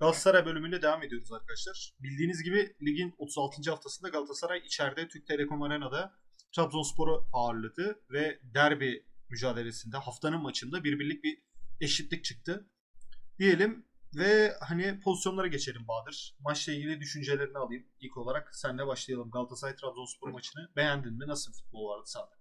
Galatasaray bölümüyle devam ediyoruz arkadaşlar. Bildiğiniz gibi ligin 36. haftasında Galatasaray içeride Türk Telekom Arena'da Trabzonspor'u ağırladı ve derbi mücadelesinde haftanın maçında bir birlik bir eşitlik çıktı. Diyelim ve hani pozisyonlara geçelim Bahadır. Maçla ilgili düşüncelerini alayım. İlk olarak senle başlayalım. Galatasaray Trabzonspor maçını beğendin mi? Nasıl futbol vardı sahada?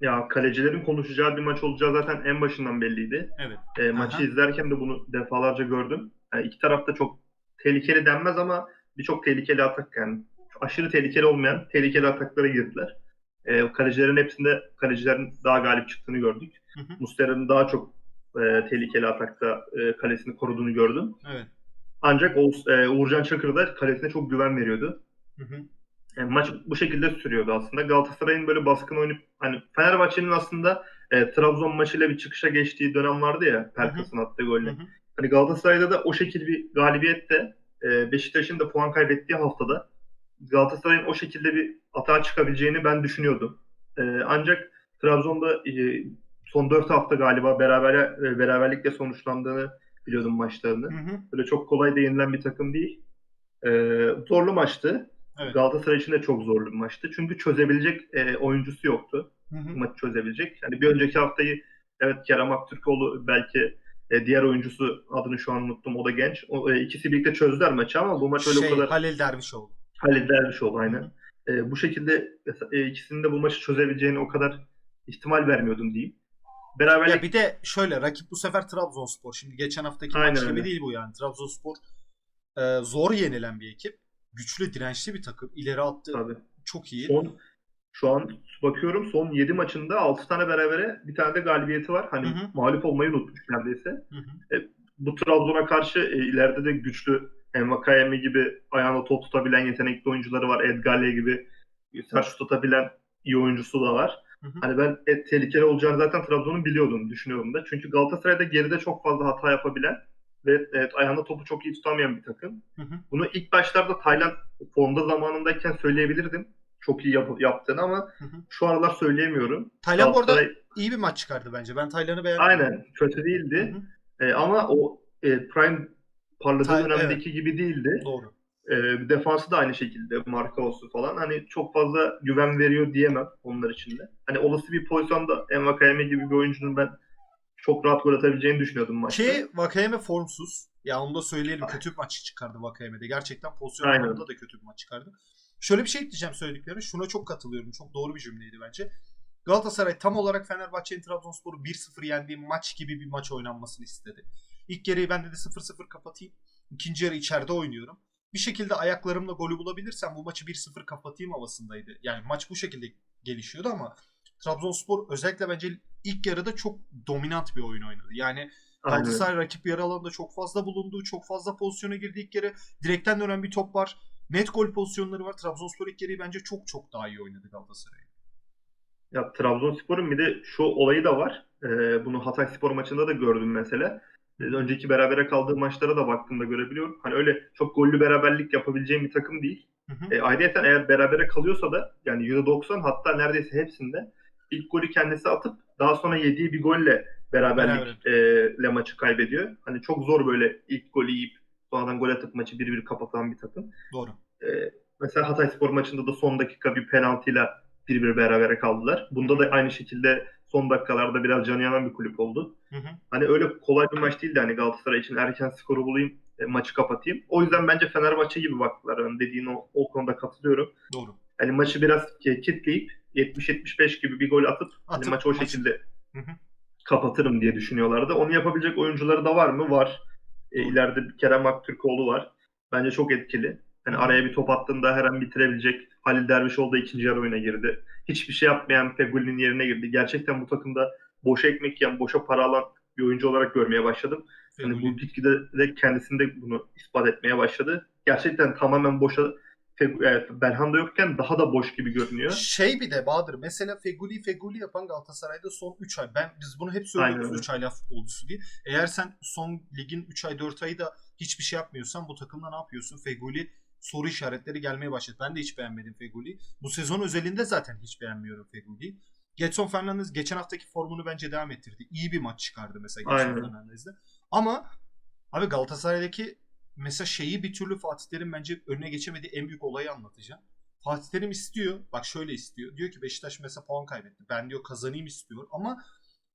Ya kalecilerin konuşacağı bir maç olacağı zaten en başından belliydi. Evet. E, maçı Aha. izlerken de bunu defalarca gördüm. Yani iki taraf da çok tehlikeli denmez ama birçok tehlikeli atak yani aşırı tehlikeli olmayan tehlikeli ataklara girdiler. E, kalecilerin hepsinde kalecilerin daha galip çıktığını gördük. Hı hı. Muslera'nın daha çok e, tehlikeli atakta e, kalesini koruduğunu gördüm. Evet. Ancak Oğuz, e, Uğurcan Çakır da kalesine çok güven veriyordu. Hı hı. Yani maç bu şekilde sürüyordu aslında. Galatasaray'ın böyle baskın oynayıp hani Fenerbahçe'nin aslında e, Trabzon maçıyla bir çıkışa geçtiği dönem vardı ya Pelkas'ın attığı golle. Hı hı. Hani Galatasaray'da da o şekilde bir galibiyette e, Beşiktaş'ın da puan kaybettiği haftada Galatasaray'ın o şekilde bir atağa çıkabileceğini ben düşünüyordum. E, ancak Trabzon'da e, son 4 hafta galiba beraber e, beraberlikle sonuçlandığını biliyordum maçlarını. Hı hı. Böyle çok kolay da yenilen bir takım değil. E, zorlu maçtı. Evet. Galatasaray için de çok zorlu bir maçtı. Çünkü çözebilecek e, oyuncusu yoktu. Hı hı. Maçı çözebilecek. Yani bir önceki haftayı evet Kerem Aktürkoğlu belki e, diğer oyuncusu adını şu an unuttum. O da genç. O, e, ikisi birlikte çözdüler maçı ama bu maç öyle şey, o kadar Halil Dervişoğlu. Halil Dervişoğlu aynen. Hı E, bu şekilde e, ikisinin de bu maçı çözebileceğini o kadar ihtimal vermiyordum diyeyim. Beraberlik Ya bir de şöyle rakip bu sefer Trabzonspor. Şimdi geçen haftaki Aynen maç gibi öyle. değil bu yani. Trabzonspor e, zor yenilen bir ekip. Güçlü, dirençli bir takım. İleri attı. tabii. Çok iyi. Son şu an bakıyorum son 7 maçında 6 tane berabere bir tane de galibiyeti var. Hani Hı hı. mağlup olmayı unutmuş neredeyse. Hı hı. bu Trabzon'a karşı e, ileride de güçlü Envakayemi gibi ayağına top tutabilen yetenekli oyuncuları var. Edgalle gibi sert şut atabilen iyi oyuncusu da var. Hı hı. Hani ben e, tehlikeli olacağını zaten Trabzon'un biliyordum, düşünüyorum da. Çünkü Galatasaray'da geride çok fazla hata yapabilen ve evet, ayağında topu çok iyi tutamayan bir takım. Hı hı. Bunu ilk başlarda Tayland formda zamanındayken söyleyebilirdim. Çok iyi yap- yaptığını ama Hı hı. şu aralar söyleyemiyorum. Taylan bu arada Galatasaray- iyi bir maç çıkardı bence. Ben Taylan'ı beğendim. Aynen kötü değildi. Hı hı. E, ama o e, Prime parladığı Tay- dönemdeki gibi değildi. Doğru. E, defansı da aynı şekilde marka olsun falan. Hani çok fazla güven veriyor diyemem onlar için de. Hani olası bir pozisyonda Envakayeme gibi bir oyuncunun ben çok rahat gol atabileceğini düşünüyordum maçta. Ki Vakayeme formsuz. Ya onu da söyleyelim. Kötü bir maç çıkardı Vakayeme'de. Gerçekten pozisyon anlamında da kötü bir maç çıkardı. Şöyle bir şey ekleyeceğim söylediklerine. Şuna çok katılıyorum. Çok doğru bir cümleydi bence. Galatasaray tam olarak Fenerbahçe'nin Trabzonspor'u 1-0 yendiği maç gibi bir maç oynanmasını istedi. İlk yarıyı ben dedi 0-0 kapatayım. İkinci yarı içeride oynuyorum. Bir şekilde ayaklarımla golü bulabilirsem bu maçı 1-0 kapatayım havasındaydı. Yani maç bu şekilde gelişiyordu ama Trabzonspor özellikle bence ilk yarıda çok dominant bir oyun oynadı. Yani. Galatasaray rakip yarı alanında çok fazla bulundu. Çok fazla pozisyona girdi ilk yarı. Direkten dönen bir top var. Net gol pozisyonları var. Trabzonspor ilk yarıyı bence çok çok daha iyi oynadı Galatasaray. Ya Trabzonspor'un bir de şu olayı da var. E, bunu Hatay Spor maçında da gördüm mesela. E, Önceki berabere kaldığı maçlara da baktığımda görebiliyorum. Hani öyle çok gollü beraberlik yapabileceğim bir takım değil. Hı hı. E, ayrıyeten eğer berabere kalıyorsa da yani %90 hatta neredeyse hepsinde ilk golü kendisi atıp daha sonra yediği bir golle beraberlikle maçı kaybediyor. Hani çok zor böyle ilk golü yiyip sonradan gol atıp maçı 1-1 kapatan bir takım. Doğru. E, mesela Hatay Spor maçında da son dakika bir penaltıyla 1-1 berabere kaldılar. Bunda da aynı şekilde son dakikalarda biraz canı yanan bir kulüp oldu. Hı hı. Hani öyle kolay bir maç değildi hani Galatasaray için erken skoru bulayım, e, maçı kapatayım. O yüzden bence Fenerbahçe gibi baktılar. Yani dediğin o, o konuda katılıyorum. Doğru. Hani maçı biraz e, kitleyip 70-75 gibi bir gol atıp, hani Atıp maçı o şekilde Hı hı. kapatırım diye düşünüyorlardı. Onu yapabilecek oyuncuları da var mı? Var. E, ileride Kerem Aktürkoğlu var. Bence çok etkili. Hani araya bir top attığında her an bitirebilecek. Halil Dervişoğlu da ikinci yarı oyuna girdi. Hiçbir şey yapmayan Fegüli'nin yerine girdi. Gerçekten bu takımda boşa ekmek yiyen, boşa para alan bir oyuncu olarak görmeye başladım. Hani bu gitgide de kendisinde bunu ispat etmeye başladı. Gerçekten tamamen boşa Belhanda yokken daha da boş gibi görünüyor. Şey bir de Bahadır mesela Feguli Feguli yapan Galatasaray'da son 3 ay. Ben biz bunu hep söylüyoruz Aynen 3 aylık futbolcusu diye. Eğer sen son ligin 3 ay 4 ayı da hiçbir şey yapmıyorsan bu takımda ne yapıyorsun? Feguli soru işaretleri gelmeye başladı. Ben de hiç beğenmedim Feguli. Bu sezon özelinde zaten hiç beğenmiyorum Feguli'yi. Getson Fernandez geçen haftaki formunu bence devam ettirdi. İyi bir maç çıkardı mesela Getson. Fernandez'de. Ama Abi Galatasaray'daki mesela şeyi bir türlü Fatih Terim bence önüne geçemediği en büyük olayı anlatacağım. Fatih Terim istiyor. Bak şöyle istiyor. Diyor ki Beşiktaş mesela puan kaybetti. Ben diyor kazanayım istiyor ama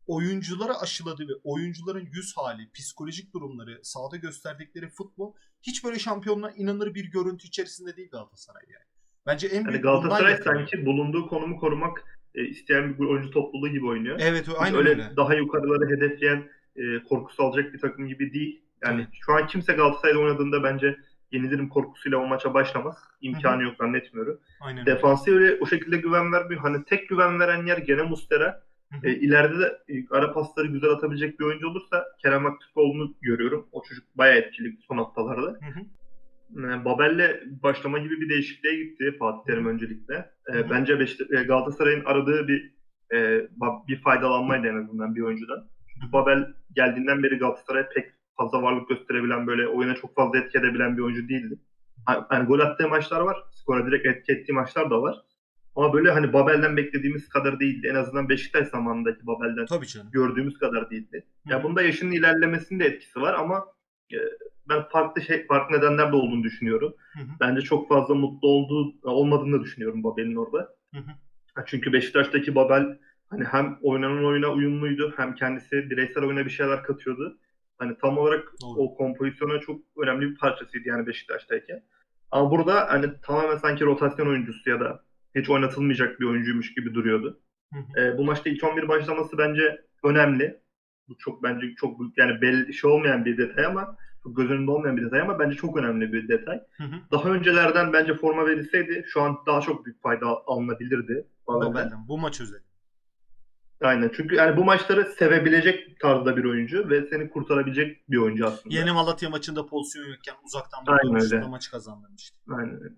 oyunculara aşıladığı ve oyuncuların yüz hali, psikolojik durumları, sahada gösterdikleri futbol hiç böyle şampiyonluğa inanır bir görüntü içerisinde değil Galatasaray yani. Bence en Yani büyük Galatasaray bundan yakınıyor. sanki bulunduğu konumu korumak e, isteyen bir oyuncu topluluğu gibi oynuyor. Evet Hiç aynen öyle, öyle. daha yukarıları hedefleyen e, korkusu alacak bir takım gibi değil. Yani şu an kimse Galatasaray'da oynadığında bence yenilirim korkusuyla o maça başlamaz. İmkanı yok zannetmiyorum. Aynen. Defansı öyle o şekilde güven vermiyor. Hani tek güven veren yer gene Mustera. Hı hı. E, ileride de e, ara pasları güzel atabilecek bir oyuncu olursa Kerem Aktürkoğlu'nu görüyorum. O çocuk bayağı etkili son haftalarda. E, Babel'le başlama gibi bir değişikliğe gitti Fatih Terim öncelikle. E, bence Beşikta- e, Galatasaray'ın aradığı bir e, bir faydalanmaydı en azından bir oyuncudan. Çünkü Babel geldiğinden beri Galatasaray pek fazla varlık gösterebilen böyle oyuna çok fazla etki edebilen bir oyuncu değildi. Yani gol attığı maçlar var. Skora direkt etki ettiği maçlar da var. Ama böyle hani Babel'den beklediğimiz kadar değildi. En azından Beşiktaş zamanındaki Babel'den Tabii canım. gördüğümüz kadar değildi. Hı Ya bunda yaşının ilerlemesinin de etkisi var ama e, ben farklı şey farklı nedenler de olduğunu düşünüyorum. Hı hı. Bence çok fazla mutlu olduğu olmadığını da düşünüyorum Babel'in orada. Hı hı. Çünkü Beşiktaş'taki Babel hani hem oynanan oyuna uyumluydu hem kendisi bireysel oyuna bir şeyler katıyordu. Hani tam olarak Doğru. o kompozisyona çok önemli bir parçasıydı yani Beşiktaş'tayken. Ama burada hani tamamen sanki rotasyon oyuncusu ya da hiç oynatılmayacak bir oyuncuymuş gibi duruyordu. Hı hı. E, bu maçta ilk 11 başlaması bence önemli. Bu çok bence çok büyük yani belli şey olmayan bir detay ama çok göz önünde olmayan bir detay ama bence çok önemli bir detay. Hı hı. Daha öncelerden bence forma verilseydi şu an daha çok büyük fayda alınabilirdi. Babel'den. Babel'den. Bu maç özel. Aynen. Çünkü yani bu maçları sevebilecek tarzda bir oyuncu ve seni kurtarabilecek bir oyuncu aslında. Yeni Malatya maçında pozisyon yokken uzaktan bir maçı kazandırmıştı. Aynen.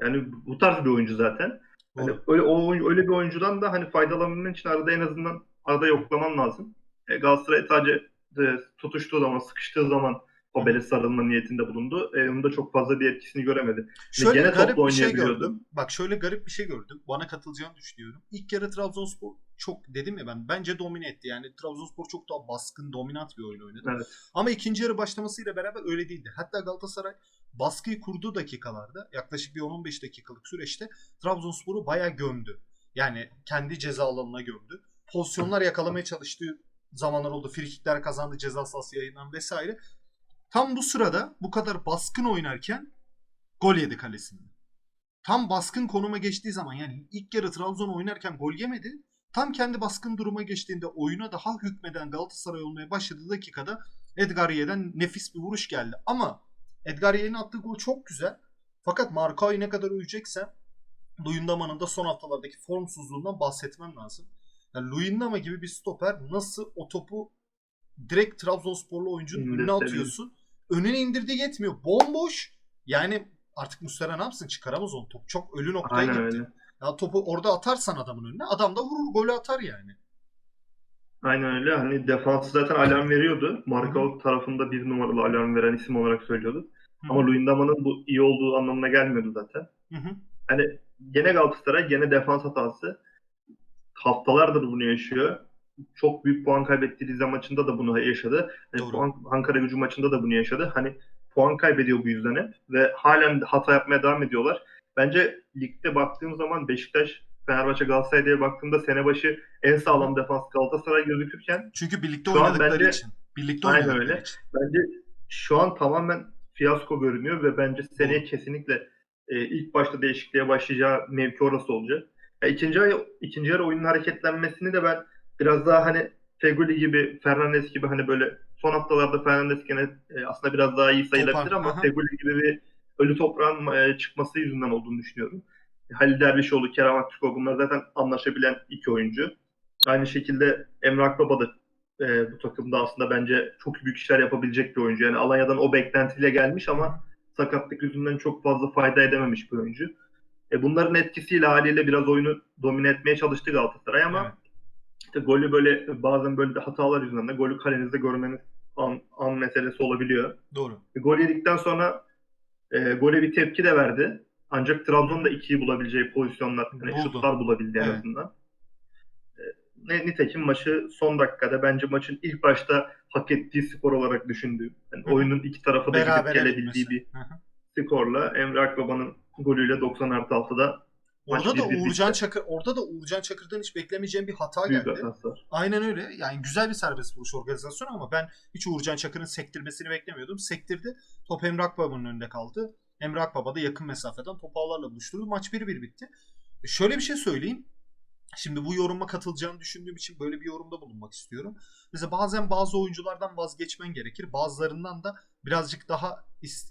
Yani bu tarz bir oyuncu zaten. Hani öyle o öyle bir oyuncudan da hani faydalanabilmen için arada en azından arada yoklaman lazım. E, Galatasaray sadece e, tutuştuğu zaman, sıkıştığı zaman Babel'e sarılma niyetinde bulundu. E, onun da çok fazla bir etkisini göremedi. Şöyle gene garip bir şey gördüm. Bak şöyle garip bir şey gördüm. Bana katılacağını düşünüyorum. İlk yarı Trabzonspor çok dedim ya ben bence domine etti. Yani Trabzonspor çok daha baskın, dominant bir oyun oynadı. Evet. Ama ikinci yarı başlamasıyla beraber öyle değildi. Hatta Galatasaray baskıyı kurduğu dakikalarda yaklaşık bir 10-15 dakikalık süreçte Trabzonspor'u bayağı gömdü. Yani kendi ceza alanına gömdü. Pozisyonlar yakalamaya çalıştığı zamanlar oldu. Frikikler kazandı ceza sahası yayından vesaire. Tam bu sırada bu kadar baskın oynarken gol yedi kalesinden. Tam baskın konuma geçtiği zaman yani ilk yarı Trabzon oynarken gol yemedi. Tam kendi baskın duruma geçtiğinde oyuna daha hükmeden Galatasaray olmaya başladığı dakikada Edgar Ye'den nefis bir vuruş geldi. Ama Edgar Ye'nin attığı gol çok güzel. Fakat Markao'yu ne kadar öveceksem Luyendama'nın da son haftalardaki formsuzluğundan bahsetmem lazım. Yani Luyendama gibi bir stoper nasıl o topu direkt Trabzonsporlu oyuncunun önüne atıyorsun. Önüne indirdiği yetmiyor. Bomboş. Yani artık Muslera ne yapsın? Çıkaramaz onu. Top çok ölü noktaya Aynen gitti. öyle. Ya topu orada atarsan adamın önüne adam da vurur golü atar yani. Aynen öyle. Hani defansı zaten alarm veriyordu. Marka tarafında bir numaralı alarm veren isim olarak söylüyordu. Hı Ama Luyendama'nın bu iyi olduğu anlamına gelmiyordu zaten. Hı hı. Hani gene Galatasaray gene defans hatası. Haftalardır bunu yaşıyor. Çok büyük puan kaybettiği Rize maçında da bunu yaşadı. Hani puan, Ankara gücü maçında da bunu yaşadı. Hani puan kaybediyor bu yüzden hep. Ve halen hata yapmaya devam ediyorlar. Bence ligde baktığım zaman Beşiktaş, Fenerbahçe, Galatasaray diye baktığımda sene başı en sağlam defans Galatasaray gözükürken Çünkü birlikte oynadıkları bence- için. Birlikte oynadıkları öyle. için. bence şu an tamamen fiyasko görünüyor ve bence seneye kesinlikle e, ilk başta değişikliğe başlayacağı mevki orası olacak. Ya ikinci ay ikinci yarı oyunun hareketlenmesini de ben biraz daha hani Feguli gibi, Fernandes gibi hani böyle son haftalarda Fernandes gene e, aslında biraz daha iyi sayılabilir Topar, ama. Feguli gibi bir ölü toprağın e, çıkması yüzünden olduğunu düşünüyorum. Halil Dervişoğlu, Kerem Aktürkoğlu bunlar zaten anlaşabilen iki oyuncu. Aynı şekilde Emre Akbaba da e, bu takımda aslında bence çok büyük işler yapabilecek bir oyuncu. Yani Alanya'dan o beklentiyle gelmiş ama sakatlık yüzünden çok fazla fayda edememiş bir oyuncu. E, bunların etkisiyle haliyle biraz oyunu domine etmeye çalıştı Galatasaray ama Evet. işte golü böyle bazen böyle de hatalar yüzünden de golü kalenizde görmeniz an, an meselesi olabiliyor. Doğru. E, gol yedikten sonra e, gole bir tepki de verdi. Ancak Trabzon da ikiyi bulabileceği pozisyonlar, Buldu. şutlar bulabildi en Evet. azından. E, nitekim maçı son dakikada bence maçın ilk başta hak ettiği skor olarak düşündüğüm. Yani Hı oyunun iki tarafa da gidip Berabere gelebildiği bir hı. skorla Emre Akbaba'nın golüyle 90 artı 6'da Maç Orada da Uğurcan. Çakır orada da Uğurcan Çakır'dan hiç beklemeyeceğim bir hata büyük geldi. hatası. Aynen öyle. Yani güzel bir serbest vuruş organizasyonu ama ben hiç Uğurcan Çakır'ın sektirmesini beklemiyordum. Sektirdi. Top Emre Akbaba'nın önünde kaldı. Emre Akbaba da yakın mesafeden topu ağlarla buluşturdu. Maç 1-1 bitti. E şöyle bir şey söyleyeyim. Şimdi bu yoruma katılacağını düşündüğüm için böyle bir yorumda bulunmak istiyorum. Mesela bazen bazı oyunculardan vazgeçmen gerekir. Bazılarından da birazcık daha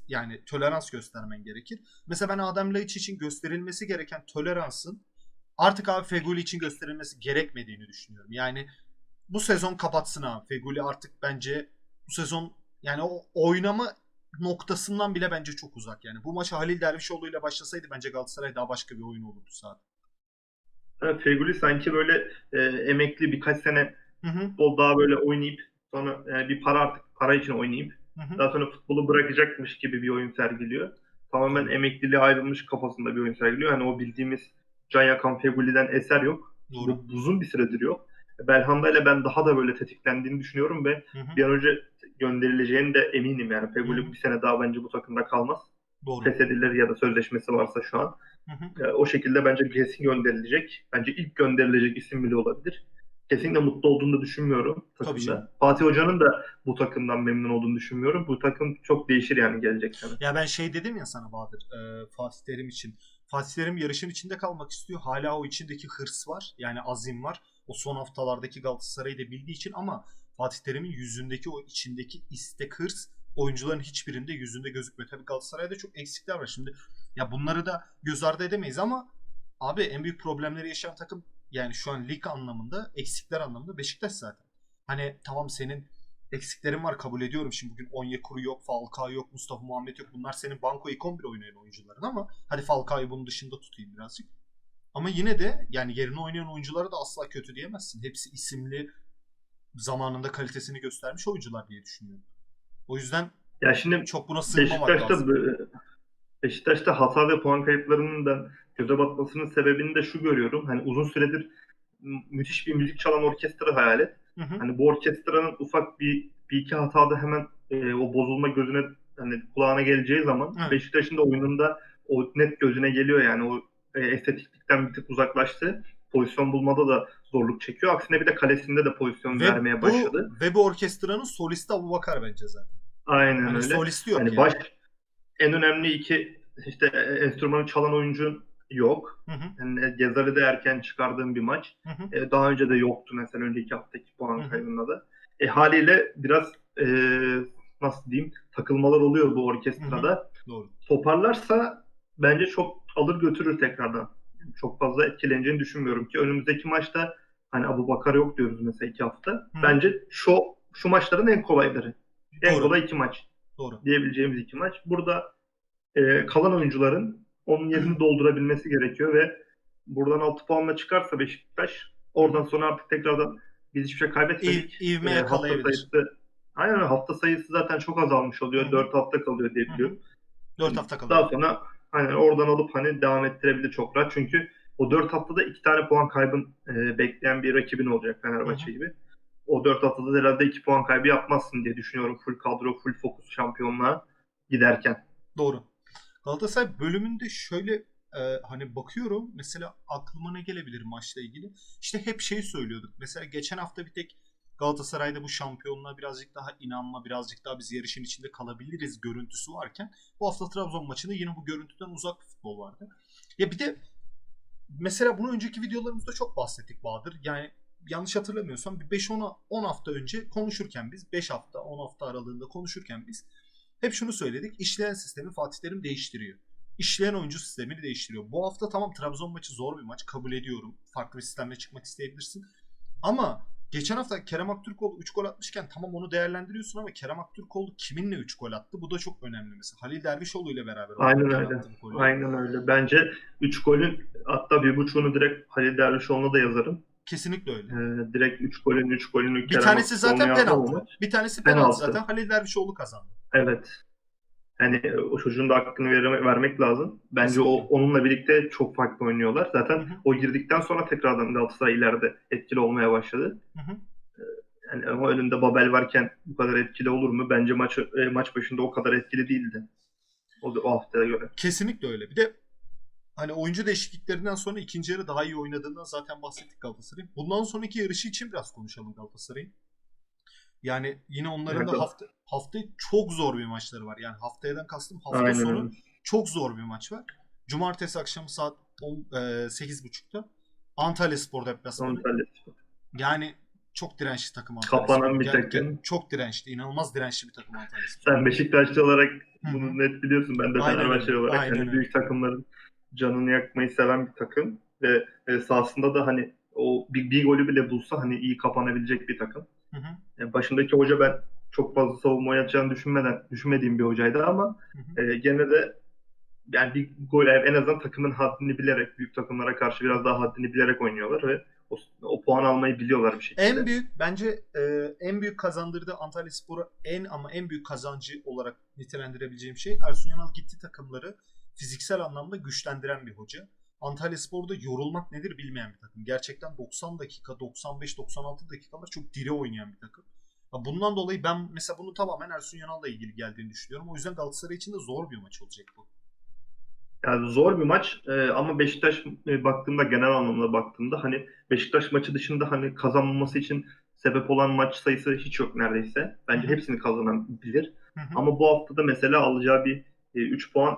yani tolerans göstermen gerekir. Mesela ben Adem Laiç için gösterilmesi gereken toleransın artık abi Feguli için gösterilmesi gerekmediğini düşünüyorum. Yani bu sezon kapatsın abi. Feguli artık bence bu sezon yani o oynama noktasından bile bence çok uzak. Yani bu maça Halil Dervişoğlu ile başlasaydı bence Galatasaray daha başka bir oyun olurdu zaten. Evet, Feguli sanki böyle e, emekli birkaç sene Hı hı. futbol daha böyle oynayıp sonra yani bir para artık para için oynayıp Hı hı. daha sonra futbolu bırakacakmış gibi bir oyun sergiliyor. Tamamen emekliliğe ayrılmış kafasında bir oyun sergiliyor. Yani o bildiğimiz Can Yakan Feguli'den eser yok. Doğru. Uzun bir süredir yok. Belhanda ile ben daha da böyle tetiklendiğini düşünüyorum ve Hı hı. bir an önce gönderileceğini de eminim yani. Feguli bir sene daha bence bu takımda kalmaz. Doğru. Feshedilir ya da sözleşmesi varsa şu an. Hı hı. E, o şekilde bence kesin gönderilecek. Bence ilk gönderilecek isim bile olabilir. Kesinlikle mutlu olduğunu da düşünmüyorum Tabii takımda. Fatih Hoca'nın da bu takımdan memnun olduğunu düşünmüyorum. Bu takım çok değişir yani gelecek sene. Ya ben şey dedim ya sana Bahadır e, Fatih Terim için. Fatih Terim yarışın içinde kalmak istiyor. Hala o içindeki hırs var. Yani azim var. O son haftalardaki Galatasaray'ı da bildiği için ama Fatih Terim'in yüzündeki o içindeki istek hırs oyuncuların hiçbirinde yüzünde gözükmüyor. Tabii Galatasaray'da çok eksikler var. Şimdi ya bunları da göz ardı edemeyiz ama abi en büyük problemleri yaşayan takım yani şu an lig anlamında eksikler anlamında Beşiktaş zaten. Hani tamam senin eksiklerin var kabul ediyorum. Şimdi bugün Onyekuru yok, Falcao yok, Mustafa Muhammed yok. Bunlar senin banko ilk 11 oynayan oyuncuların ama hadi Falcao'yu bunun dışında tutayım birazcık. Ama yine de yani yerine oynayan oyunculara da asla kötü diyemezsin. Hepsi isimli zamanında kalitesini göstermiş oyuncular diye düşünüyorum. O yüzden Ya şimdi çok buna sığınmamak Beşiktaş'ta lazım. Beşiktaş'ta hata ve puan kayıplarının da göze batmasının sebebini de şu görüyorum. Hani uzun süredir mü- müthiş bir müzik çalan orkestra hayal et. Hı hı. Hani bu orkestranın ufak bir, bir iki hatada hemen e, o bozulma gözüne hani kulağına geleceği zaman Evet. Beşiktaş'ın da oyununda o net gözüne geliyor yani o e, estetiklikten bir tık uzaklaştı. Pozisyon bulmada da zorluk çekiyor. Aksine bir de kalesinde de pozisyon Ve vermeye başladı. bu, ve bu orkestranın solisti Abubakar bence zaten. Aynen Hani öyle. solisti yok Hani yani. baş en önemli iki işte e, enstrümanı çalan oyuncun yok. Hı hı, Yani Gezal'i de erken çıkardığım bir maç. hı hı. E, daha önce de yoktu mesela önceki haftaki puan Hı hı. kaybında da. E, haliyle biraz e, nasıl diyeyim takılmalar oluyor bu orkestrada. Doğru. Toparlarsa bence çok alır götürür tekrardan. Çok fazla etkileneceğini düşünmüyorum ki önümüzdeki maçta hani Abu Bakar yok diyoruz mesela iki hafta. Hı. Bence şu şu maçların en kolayları. En Doğru. kolay iki maç Doğru. diyebileceğimiz iki maç. Burada e, kalan oyuncuların onun yerini doldurabilmesi gerekiyor ve buradan 6 puanla çıkarsa Beşiktaş oradan sonra artık tekrardan biz hiçbir şey kaybetmedik. İv, ivme E, hafta yakalayabilir. sayısı aynen hafta sayısı zaten çok azalmış oluyor. Hı hı. 4 hafta kalıyor diye Hı hı. biliyorum. 4 hafta kalıyor. Daha sonra hani oradan alıp hani devam ettirebilir çok rahat. Çünkü o 4 haftada 2 tane puan kaybın e, bekleyen bir rakibin olacak Fenerbahçe gibi. O 4 haftada da herhalde 2 puan kaybı yapmazsın diye düşünüyorum. Full kadro, full fokus şampiyonluğa giderken. Doğru. Galatasaray bölümünde şöyle e, hani bakıyorum mesela aklıma ne gelebilir maçla ilgili. İşte hep şey söylüyorduk. Mesela geçen hafta bir tek Galatasaray'da bu şampiyonluğa birazcık daha inanma, birazcık daha biz yarışın içinde kalabiliriz görüntüsü varken bu hafta Trabzon maçında yine bu görüntüden uzak bir futbol vardı. Ya bir de mesela bunu önceki videolarımızda çok bahsettik Bahadır. Yani yanlış hatırlamıyorsam bir 5-10 10 hafta önce konuşurken biz 5 hafta 10 hafta aralığında konuşurken biz hep şunu söyledik. İşleyen sistemi Fatih Terim değiştiriyor. İşleyen oyuncu sistemini değiştiriyor. Bu hafta tamam Trabzon maçı zor bir maç. Kabul ediyorum. Farklı bir sistemle çıkmak isteyebilirsin. Ama geçen hafta Kerem Aktürkoğlu 3 gol atmışken tamam onu değerlendiriyorsun ama Kerem Aktürkoğlu kiminle 3 gol attı? Bu da çok önemli mesela. Halil Dervişoğlu ile beraber Aynen öyle. Aynen öyle. Bence 3 golün hatta bir buçuğunu direkt Halil Dervişoğlu'na da yazarım. Kesinlikle öyle. Ee, direkt 3 golün 3 golünü Bir Kerem tanesi zaten penaltı. Bir tanesi penaltı Penaltı. zaten. Halil Dervişoğlu kazandı. Evet. Hani o çocuğun da hakkını verme- vermek lazım. Bence o onunla birlikte çok farklı oynuyorlar. Zaten Hı hı. o girdikten sonra tekrardan Galatasaray ileride etkili olmaya başladı. Hı hı. Yani ama önünde Babel varken bu kadar etkili olur mu? Bence maç e, maç başında o kadar etkili değildi. O, o haftaya göre. Kesinlikle öyle. Bir de hani oyuncu değişikliklerinden sonra ikinci yarı daha iyi oynadığından zaten bahsettik Galatasaray'ın. Bundan sonraki yarışı için biraz konuşalım Galatasaray'ın. Yani yine onların da Evet. hafta haftaya çok zor bir maçları var. Yani haftayadan kastım hafta Aynen sonu çok zor bir maç var. Cumartesi akşamı saat 10, e, 8.30'da Antalya Spor deplasmanı. Antalya. Yani çok dirençli takım Antalya Kapanan Spor. bir Ger- takım. Çok dirençli. inanılmaz dirençli bir takım Antalya Spor. Sen Beşiktaşlı olarak bunu hı. net biliyorsun. Ben de öyle. olarak Aynen hani büyük takımların canını yakmayı seven bir takım ve e, sahasında da hani o bir, bir golü bile bulsa hani iyi kapanabilecek bir takım. Hı hı. Yani başındaki hoca ben çok fazla savunma oynayacağını düşünmeden düşünmediğim bir hocaydı ama Hı hı. e, gene de yani bir gol yani en azından takımın haddini bilerek büyük takımlara karşı biraz daha haddini bilerek oynuyorlar ve o, o puan almayı biliyorlar bir şekilde. En büyük bence e, en büyük kazandırdığı Antalya Spor'a en ama en büyük kazancı olarak nitelendirebileceğim şey Ersun Yanal gitti takımları fiziksel anlamda güçlendiren bir hoca. Antalya Spor'da yorulmak nedir bilmeyen bir takım. Gerçekten 90 dakika, 95-96 dakikalar çok diri oynayan bir takım. Bundan dolayı ben mesela bunu tamamen Ersun Yanal'la ilgili geldiğini düşünüyorum. O yüzden Galatasaray için de zor bir maç olacak bu. Yani zor bir maç e, ama Beşiktaş e, baktığımda genel anlamda baktığımda hani Beşiktaş maçı dışında hani kazanmaması için sebep olan maç sayısı hiç yok neredeyse. Bence hepsini kazanabilir. Hı hı. Ama bu haftada mesela alacağı bir 3 puan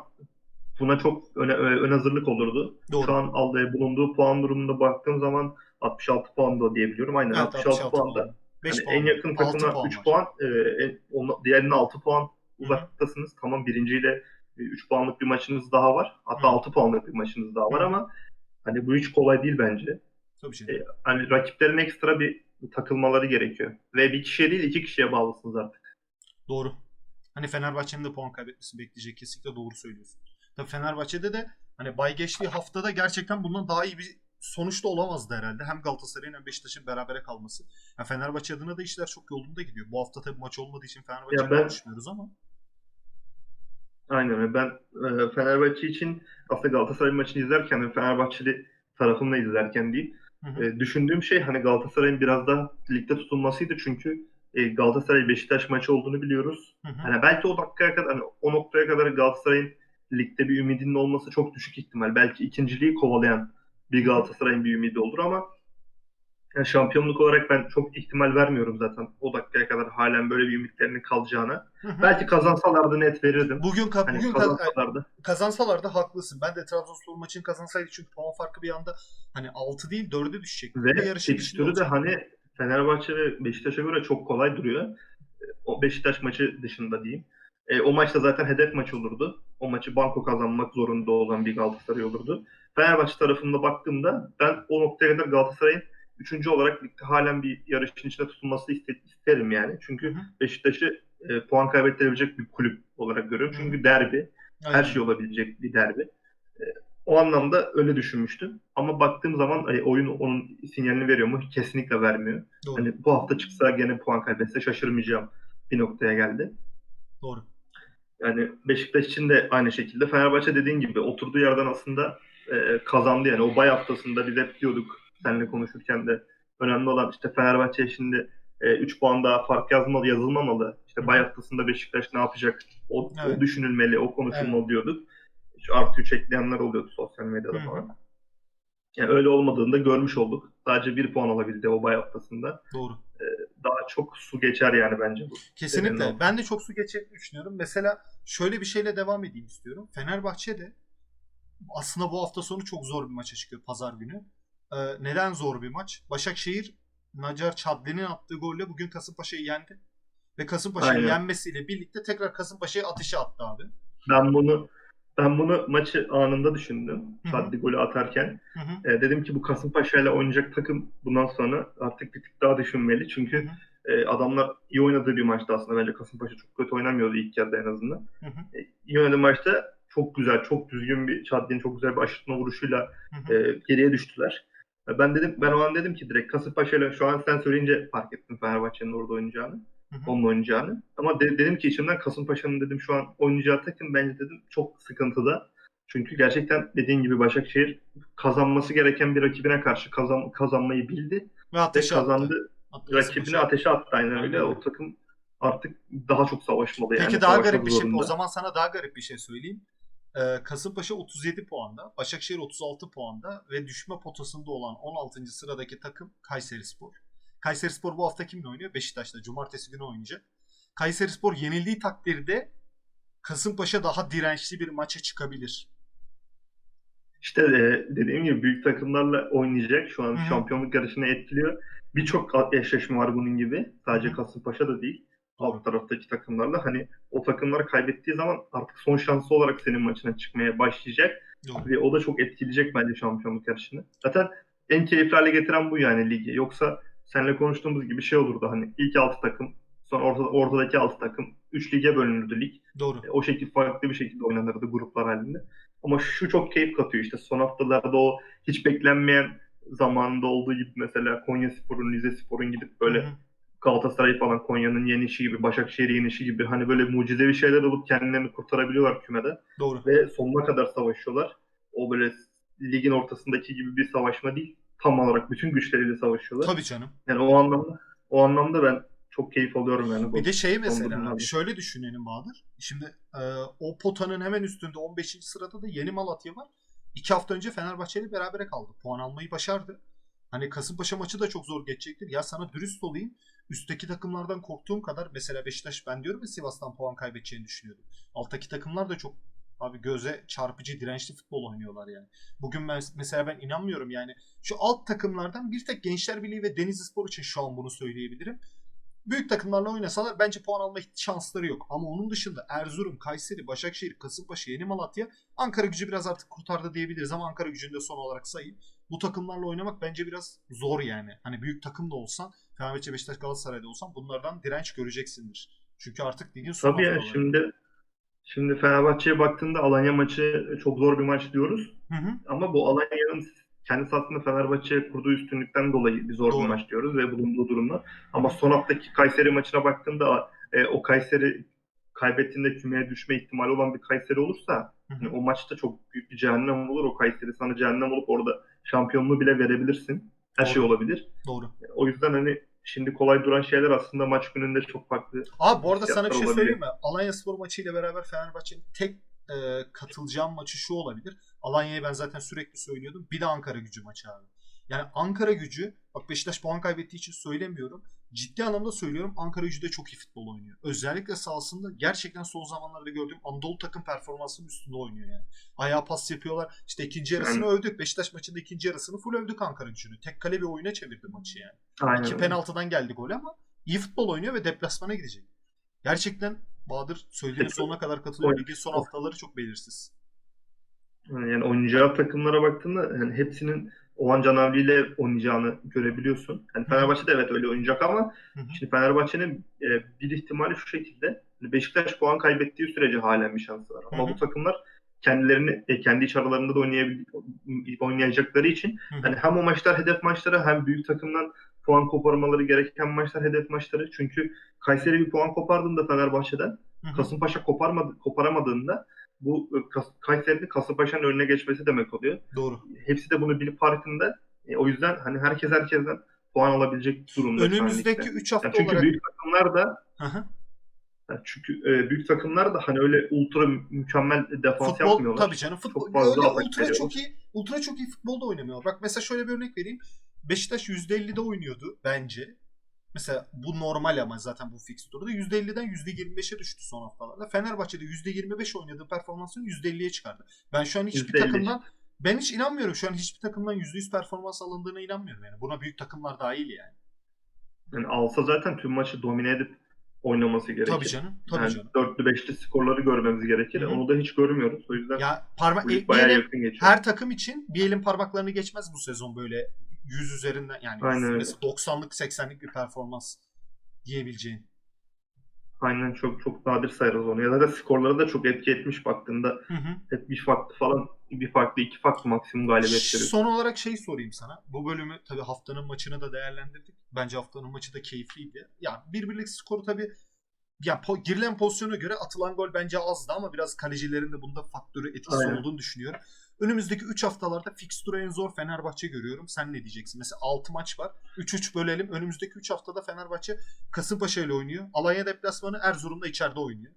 buna çok öne, ö- ön hazırlık olurdu. Doğru. Şu an aldığı bulunduğu puan durumunda baktığım zaman 66 puanda diyebiliyorum. Aynen Evet, 66, 66 puanda. puan. 5 Hani puan. en yakın 6 takıma puan 3 var. puan, e, en- diğerine 6 puan hı. uzaktasınız. Tamam birinciyle 3 puanlık bir maçınız daha var. Hatta Hı. 6 puanlık bir maçınız daha var Hı. ama hani bu hiç kolay değil bence. Tabii canım. E, hani rakiplerin ekstra bir takılmaları gerekiyor. Ve bir kişiye değil iki kişiye bağlısınız artık. Doğru. Hani Fenerbahçe'nin de puan kaybetmesini bekleyecek. Kesinlikle doğru söylüyorsun. Tabii Fenerbahçe'de de hani bay geçtiği haftada gerçekten bundan daha iyi bir sonuç da olamazdı herhalde. Hem Galatasaray'ın hem Beşiktaş'ın berabere kalması. Ya Fenerbahçe adına da işler çok yolunda gidiyor. Bu hafta tabii maç olmadığı için Fenerbahçe'yi ben- konuşmuyoruz ama. Aynen öyle. Ben e, Fenerbahçe için aslında Galatasaray maçını izlerken ve Fenerbahçeli tarafımla izlerken değil Hı hı. e, düşündüğüm şey hani Galatasaray'ın biraz da ligde tutulmasıydı çünkü e, Galatasaray Beşiktaş maçı olduğunu biliyoruz. Hı hı. Hani belki o dakikaya kadar hani o noktaya kadar Galatasaray'ın ligde bir ümidinin olması çok düşük ihtimal. Belki ikinciliği kovalayan bir Galatasaray'ın bir ümidi olur ama yani şampiyonluk olarak ben çok ihtimal vermiyorum zaten o dakikaya kadar halen böyle bir ümitlerinin kalacağına. Hı hı. Belki kazansalardı net verirdim. Bugün, ka- Hani bugün ka- kazansalardı. kazansalar da haklısın. Ben de Trabzonspor maçını kazansaydı çünkü puan farkı bir anda hani 6 değil 4'e düşecekti. Ve fikstürü de hani Fenerbahçe ve Beşiktaş'a göre çok kolay duruyor. O Beşiktaş maçı dışında diyeyim. E, o maçta zaten hedef maç olurdu. O maçı banko kazanmak zorunda olan bir Galatasaray olurdu. Fenerbahçe tarafında baktığımda ben o noktaya kadar Galatasaray'ın üçüncü olarak ligde halen bir yarışın içinde tutulmasını iste- isterim yani. Çünkü. Beşiktaş'ı e, puan kaybettirebilecek bir kulüp olarak görüyorum. Çünkü derbi. Her Aynen. şey olabilecek bir derbi. E, O anlamda öyle düşünmüştüm. Ama baktığım zaman e, oyun onun sinyalini veriyor mu? Kesinlikle vermiyor. Doğru. Hani bu hafta çıksa gene puan kaybetse şaşırmayacağım bir noktaya geldi. Doğru. Yani Beşiktaş için de aynı şekilde. Fenerbahçe dediğin gibi oturduğu yerden aslında e, kazandı yani. O bay haftasında biz hep diyorduk seninle konuşurken de önemli olan işte Fenerbahçe şimdi 3 puan daha fark yazmalı, yazılmamalı. İşte bay haftasında Beşiktaş ne yapacak? O, Evet. o düşünülmeli, o konuşulmalı diyorduk. Şu artı 3 ekleyenler oluyordu sosyal medyada Hı hı. falan. Yani öyle olmadığını da görmüş olduk. Sadece bir puan alabildi o bay haftasında. Doğru. Çok su geçer yani bence bu. Kesinlikle. Ben de çok su geçeceğini düşünüyorum. Mesela şöyle bir şeyle devam edeyim istiyorum. Fenerbahçe de aslında bu hafta sonu çok zor bir maça çıkıyor pazar günü. Ee, neden zor bir maç? Başakşehir Nacar Çadli'nin attığı golle bugün Kasımpaşa'yı yendi. Ve Kasımpaşa'yı yenmesiyle birlikte tekrar Kasımpaşa'ya ateşe attı abi. Ben bunu ben bunu maçı anında düşündüm. Sadli golü atarken. Hı hı. E, dedim ki bu Kasımpaşa ile oynayacak takım bundan sonra artık bir tık daha düşünmeli. Çünkü e, adamlar iyi oynadığı bir maçtı aslında. Bence Kasımpaşa çok kötü oynamıyordu ilk yarıda en azından. Hı hı. E, iyi oynadığı maçta çok güzel, çok düzgün bir Çadli'nin çok güzel bir aşırtma vuruşuyla Hı hı. e, geriye düştüler. E, Ben dedim ben o an dedim ki direkt Kasımpaşa ile şu an sen söyleyince fark ettim Fenerbahçe'nin orada oynayacağını. Hı hı. onun oynayacağını. Ama de- dedim ki içimden Kasımpaşa'nın dedim şu an oynayacağı takım bence dedim çok sıkıntıda. Çünkü gerçekten dediğin gibi Başakşehir kazanması gereken bir rakibine karşı kazan, kazanmayı bildi Ve ve ateşe attı. kazandı. Attı Rakibini ateşe attı aynen öyle. O takım artık daha çok savaşmalı yani. Peki daha garip bir şey. zorunda. O zaman sana daha garip bir şey söyleyeyim. Ee, Kasımpaşa 37 puanda, Başakşehir 36 puanda ve düşme potasında olan 16. sıradaki takım Kayserispor. Kayserispor bu hafta kimle oynuyor? Beşiktaş'ta. Cumartesi günü oynayacak. Kayserispor yenildiği takdirde Kasımpaşa daha dirençli bir maça çıkabilir. İşte e, dediğim gibi büyük takımlarla oynayacak. Şu an Hı hı. şampiyonluk yarışını etkiliyor. Birçok eşleşme var bunun gibi. Sadece. Kasımpaşa da değil. Alt taraftaki takımlarla. Hani o takımları kaybettiği zaman artık son şansı olarak senin maçına çıkmaya başlayacak. Doğru. Ve o da çok etkileyecek bence şampiyonluk yarışını. Zaten en keyifli hale getiren bu yani ligi. Yoksa seninle konuştuğumuz gibi şey olurdu hani ilk 6 takım sonra ortada, ortadaki 6 takım 3 lige bölünürdü lig. Doğru. E, O şekilde farklı bir şekilde oynanırdı gruplar halinde. Ama şu çok keyif katıyor işte son haftalarda o hiç beklenmeyen zamanında olduğu gibi mesela Konya Spor'un, Rize Spor'un gidip böyle. Galatasaray falan Konya'nın yenişi gibi, Başakşehir yenişi gibi hani böyle mucizevi şeyler olup kendilerini kurtarabiliyorlar kümede Doğru. ve sonuna kadar savaşıyorlar. O böyle ligin ortasındaki gibi bir savaşma değil. Tam olarak bütün güçleriyle savaşıyorlar. Tabii canım. Yani o anlamda o anlamda ben çok keyif alıyorum yani. bu Bir de şey mesela durumlarda. şöyle düşünelim Bahadır. Şimdi e, o potanın hemen üstünde 15. sırada da Yeni Malatya var. İki hafta önce Fenerbahçe ile berabere kaldı. Puan almayı başardı. Hani Kasımpaşa maçı da çok zor geçecektir. Ya sana dürüst olayım. Üstteki takımlardan korktuğum kadar mesela Beşiktaş ben diyorum ya Sivas'tan puan kaybedeceğini düşünüyordum. Alttaki takımlar da çok abi göze çarpıcı dirençli futbol oynuyorlar yani. Bugün ben mesela ben inanmıyorum yani. Şu alt takımlardan bir tek Gençler Birliği ve Denizli Spor için şu an bunu söyleyebilirim büyük takımlarla oynasalar bence puan alma şansları yok. Ama onun dışında Erzurum, Kayseri, Başakşehir, Kasımpaşa, Yeni Malatya, Ankara gücü biraz artık kurtardı diyebiliriz ama Ankara gücünü de son olarak sayayım. Bu takımlarla oynamak bence biraz zor yani. Hani büyük takım da olsan, Fenerbahçe, Beşiktaş, Galatasaray'da olsan bunlardan direnç göreceksindir. Çünkü artık ligin son Tabii ya şimdi şimdi Fenerbahçe'ye baktığında Alanya maçı çok zor bir maç diyoruz. Hı hı. Ama bu Alanya'nın kendisi aslında Fenerbahçe'ye kurduğu üstünlükten dolayı bir zor Doğru. bir maç diyoruz ve bulunduğu durumda. Ama son haftaki Kayseri maçına baktığında e, o Kayseri kaybettiğinde kümeye düşme ihtimali olan bir Kayseri olursa hani o maçta çok büyük bir cehennem olur. O Kayseri sana cehennem olup orada şampiyonluğu bile verebilirsin. Her Doğru. şey olabilir. Doğru. O yüzden hani şimdi kolay duran şeyler aslında maç gününde çok farklı. Abi bu arada sana bir şey Olabilir. söyleyeyim mi? Alanya Spor maçıyla beraber Fenerbahçe'nin tek e, katılacağım maçı şu olabilir. Alanya'yı ben zaten sürekli söylüyordum. Bir de Ankara gücü maçı abi. Yani Ankara gücü, bak Beşiktaş puan kaybettiği için söylemiyorum. Ciddi anlamda söylüyorum Ankara gücü de çok iyi futbol oynuyor. Özellikle sahasında gerçekten son zamanlarda gördüğüm Anadolu takım performansının üstünde oynuyor yani. Ayağa pas yapıyorlar. İşte ikinci yarısını övdük. Beşiktaş maçında ikinci yarısını full övdük Ankara gücünü. Tek kale bir oyuna çevirdi maçı yani. Aynen. İki penaltıdan geldi gol ama iyi futbol oynuyor ve deplasmana gidecek. Gerçekten Bahadır söylediğinin sonuna kadar katılıyorum. Ligin son haftaları çok belirsiz. Yani oynayacağı takımlara baktığında yani hepsinin Oğan Canavli ile oynayacağını görebiliyorsun. Yani Fenerbahçe de evet öyle oynayacak ama Hı hı. şimdi Fenerbahçe'nin e, bir ihtimali şu şekilde. hani Beşiktaş puan kaybettiği sürece halen bir şansı var. Ama Hı bu takımlar kendilerini e, kendi iç aralarında da oynayabil- oynayacakları için Hı hı. hani hem o maçlar hedef maçları hem büyük takımdan puan koparmaları gereken maçlar hedef maçları. Çünkü Kayseri bir puan kopardığında Fenerbahçe'den Hı hı. Kasımpaşa koparmadı, koparamadığında bu e, Kayseri'nin Kasımpaşa'nın önüne geçmesi demek oluyor. Doğru. Hepsi de bunu bilip farkında. E, o yüzden hani herkes herkesten puan alabilecek durumda. Önümüzdeki ligde. 3 hafta Yani çünkü olarak büyük takımlar da yani çünkü e, büyük takımlar da hani öyle ultra mükemmel defans futbol yapmıyorlar. tabii canım futbol Çok fazla öyle ultra veriyorlar. çok iyi ultra çok iyi futbol da oynamıyor. Bak mesela şöyle bir örnek vereyim. Beşiktaş %50'de oynuyordu bence. Mesela bu normal ama zaten bu fikstürde %50'den %25'e düştü son haftalarda. Fenerbahçe'de %25 oynadığı performansını %50'ye çıkardı. Ben şu an hiçbir %50. takımdan ben hiç inanmıyorum. Şu an hiçbir takımdan %100 performans alındığına inanmıyorum yani. Buna büyük takımlar dahil yani. Yani alsa zaten tüm maçı domine edip oynaması gerekir. Tabii canım. Tabii yani canım. dörtlü beşli skorları görmemiz gerekir. Hı hı. Onu da hiç görmüyoruz. O yüzden Ya parmak e, bayağı diyelim, yakın geçiyor. her takım için bir elin parmaklarını geçmez bu sezon böyle 100 üzerinden yani Aynen mesela 90'lık 80'lik bir performans diyebileceğin. Aynen çok çok nadir sayarız onu. Ya da skorları da çok etki etmiş baktığında. Hı hı. Hep bir farklı falan, bir farklı, iki farklı maksimum galibiyetleri. Son olarak şey sorayım sana. Bu bölümü tabii haftanın maçını da değerlendirdik. Bence haftanın maçı da keyifliydi. Ya bir birlik skoru tabii ya po- girilen pozisyona göre atılan gol bence azdı ama biraz kalecilerin de bunda faktörü etkisi Aynen. olduğunu düşünüyorum. Önümüzdeki 3 haftalarda fikstürü en zor Fenerbahçe görüyorum. Sen ne diyeceksin? Mesela 6 maç var. 3-3 bölelim. Önümüzdeki 3 haftada Fenerbahçe Kasımpaşa ile oynuyor. Alanya deplasmanı Erzurum'da içeride oynuyor.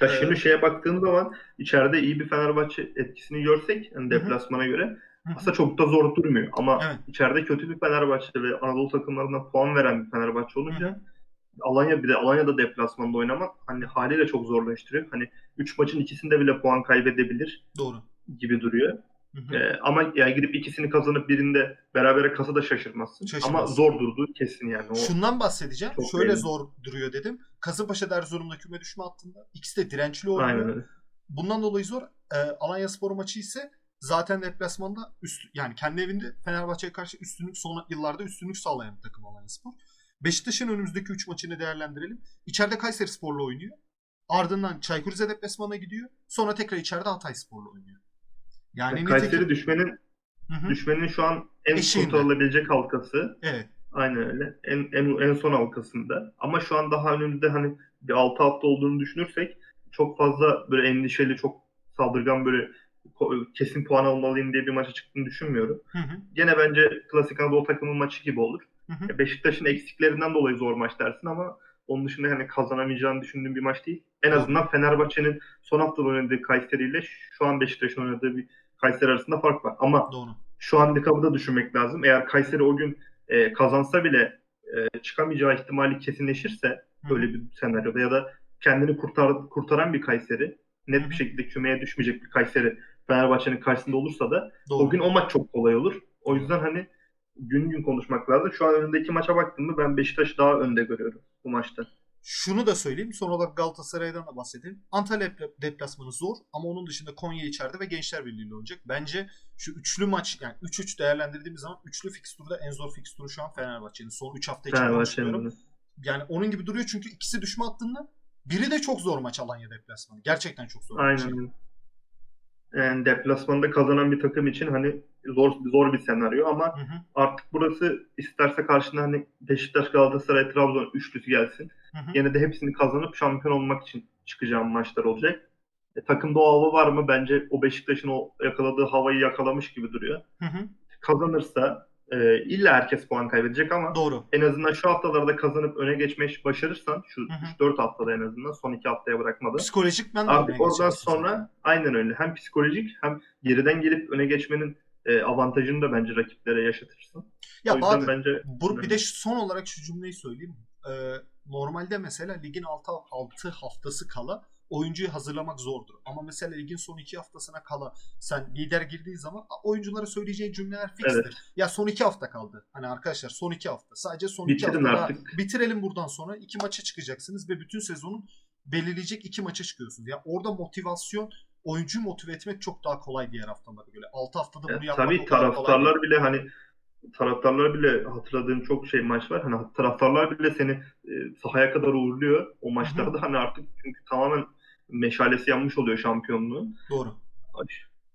Ya Ee, şimdi şeye baktığın zaman içeride iyi bir Fenerbahçe etkisini görsek hani hı. deplasmana göre Hı hı. aslında çok da zor durmuyor. Ama Evet. içeride kötü bir Fenerbahçe ve Anadolu takımlarına puan veren bir Fenerbahçe olunca. Alanya bir de Alanya'da deplasmanda oynamak hani haliyle çok zorlaştırıyor. Hani 3 maçın ikisinde bile puan kaybedebilir Doğru. Gibi duruyor. Hı hı. Ee, ama yani gidip ikisini kazanıp birinde berabere kasa da şaşırmazsın. Şaşırmazsın. Ama zor durduğu kesin yani. O, Şundan bahsedeceğim. Çok Şöyle zor duruyor dedim. Kasımpaşa Erzurum'da küme düşme hattında. İkisi de dirençli oynuyor. Aynen öyle. Bundan dolayı zor. Ee, Alanya Spor maçı ise zaten deplasmanda üst, yani kendi evinde Fenerbahçe'ye karşı üstünlük son yıllarda üstünlük sağlayan bir takım Alanya Spor. Beşiktaş'ın önümüzdeki 3 maçını değerlendirelim. İçeride Kayseri Spor'la oynuyor. Ardından Çaykur Rize deplasmana gidiyor. Sonra tekrar içeride Hatay Spor'la oynuyor. Yani Yani nitekim- Kayseri düşmenin Hı hı. düşmenin şu an en Eşiğinde. kurtarılabilecek halkası. Evet. Aynen öyle. En, en, en son halkasında. Ama şu an daha önümüzde hani bir 6 hafta olduğunu düşünürsek çok fazla böyle endişeli, çok saldırgan böyle kesin puan almalıyım diye bir maça çıktığını düşünmüyorum. Hı hı. Gene bence klasik Anadolu takımı maçı gibi olur. Hı hı. Beşiktaş'ın eksiklerinden dolayı zor maç dersin ama onun dışında yani kazanamayacağını düşündüğüm bir maç değil. En azından Fenerbahçe'nin son hafta oynadığı Kayseri ile şu an Beşiktaş'ın oynadığı bir Kayseri arasında fark var. Ama Doğru. şu handikapı da düşünmek lazım. Eğer Kayseri o gün e, kazansa bile e, çıkamayacağı ihtimali kesinleşirse böyle bir senaryoda ya da kendini kurtar, kurtaran bir Kayseri net bir şekilde kümeye düşmeyecek bir Kayseri Fenerbahçe'nin karşısında olursa da Doğru. o gün o maç çok kolay olur. O yüzden hani gün gün konuşmak lazım. Şu an önündeki maça baktığımda ben Beşiktaş'ı daha önde görüyorum bu maçta. Şunu da söyleyeyim. Son olarak Galatasaray'dan da bahsedeyim. Antalya dep- deplasmanı zor ama onun dışında Konya içeride ve Gençler Birliği ile oynayacak. Bence şu üçlü maç yani 3-3 değerlendirdiğimiz zaman üçlü fikstürde en zor fikstürü şu an Fenerbahçe'nin. Son 3 hafta için konuşuyorum. Fenerbahçe'nin Yani onun gibi duruyor çünkü ikisi düşme hattında. Biri de çok zor maç Alanya deplasmanı. Gerçekten çok zor. maç. aynen öyle. Yani deplasmanda kazanan bir takım için hani zor zor bir senaryo ama Hı hı, artık burası isterse karşına hani Beşiktaş, Galatasaray, Trabzon üçlüsü gelsin. Hı hı. Yine de hepsini kazanıp şampiyon olmak için çıkacağım maçlar olacak. E, takımda o hava var mı? Bence o Beşiktaş'ın o yakaladığı havayı yakalamış gibi duruyor. Hı hı. Kazanırsa e, illa herkes puan kaybedecek ama Doğru. en azından şu haftalarda kazanıp öne geçmeyi başarırsan şu Hı hı. 3-4 haftada en azından son 2 haftaya bırakmadan Psikolojik ben de artık oradan sonra zaten. aynen öyle hem psikolojik hem geriden gelip öne geçmenin e, avantajını da bence rakiplere yaşatırsın. Ya o yüzden Bahadır, bence Bu, bir de son olarak şu cümleyi söyleyeyim. Ee, normalde mesela ligin 6, 6 haftası kala oyuncuyu hazırlamak zordur. Ama mesela ligin son 2 haftasına kala sen lider girdiği zaman oyunculara söyleyeceği cümleler fikstir. Evet. Ya son 2 hafta kaldı. Hani arkadaşlar son 2 hafta. Sadece son 2 Bitirin hafta artık. bitirelim buradan sonra. 2 maça çıkacaksınız ve bütün sezonun belirleyecek 2 maça çıkıyorsunuz. Ya orada motivasyon oyuncuyu motive etmek çok daha kolay diğer haftalara göre. 6 haftada bunu Ya, yapmak tabii kadar kolay taraftarlar bile hani taraftarlar bile hatırladığım çok şey maç var. Hani taraftarlar bile seni e, sahaya kadar uğurluyor o maçlarda. Hani artık çünkü tamamen meşalesi yanmış oluyor şampiyonluğun. Doğru.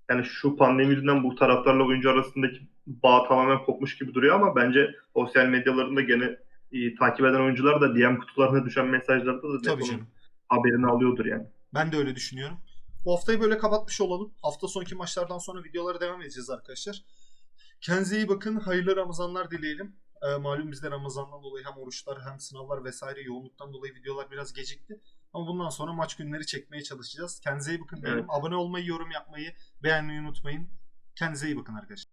Yani şu pandemi yüzünden bu taraftarla oyuncu arasındaki bağ tamamen kopmuş gibi duruyor ama bence sosyal medyalarında gene e, takip eden oyuncular da DM kutularına düşen mesajlarda da Tabii canım. haberini alıyordur yani. Ben de öyle düşünüyorum. Bu haftayı böyle kapatmış olalım. Hafta sonki maçlardan sonra videolara devam edeceğiz arkadaşlar. Kendinize iyi bakın. Hayırlı Ramazanlar dileyelim. Ee, malum bizde Ramazan'dan dolayı hem oruçlar hem sınavlar vesaire yoğunluktan dolayı videolar biraz gecikti. Ama bundan sonra maç günleri çekmeye çalışacağız. Kendinize iyi bakın diyelim. Evet. Abone olmayı, yorum yapmayı, beğenmeyi unutmayın. Kendinize iyi bakın arkadaşlar.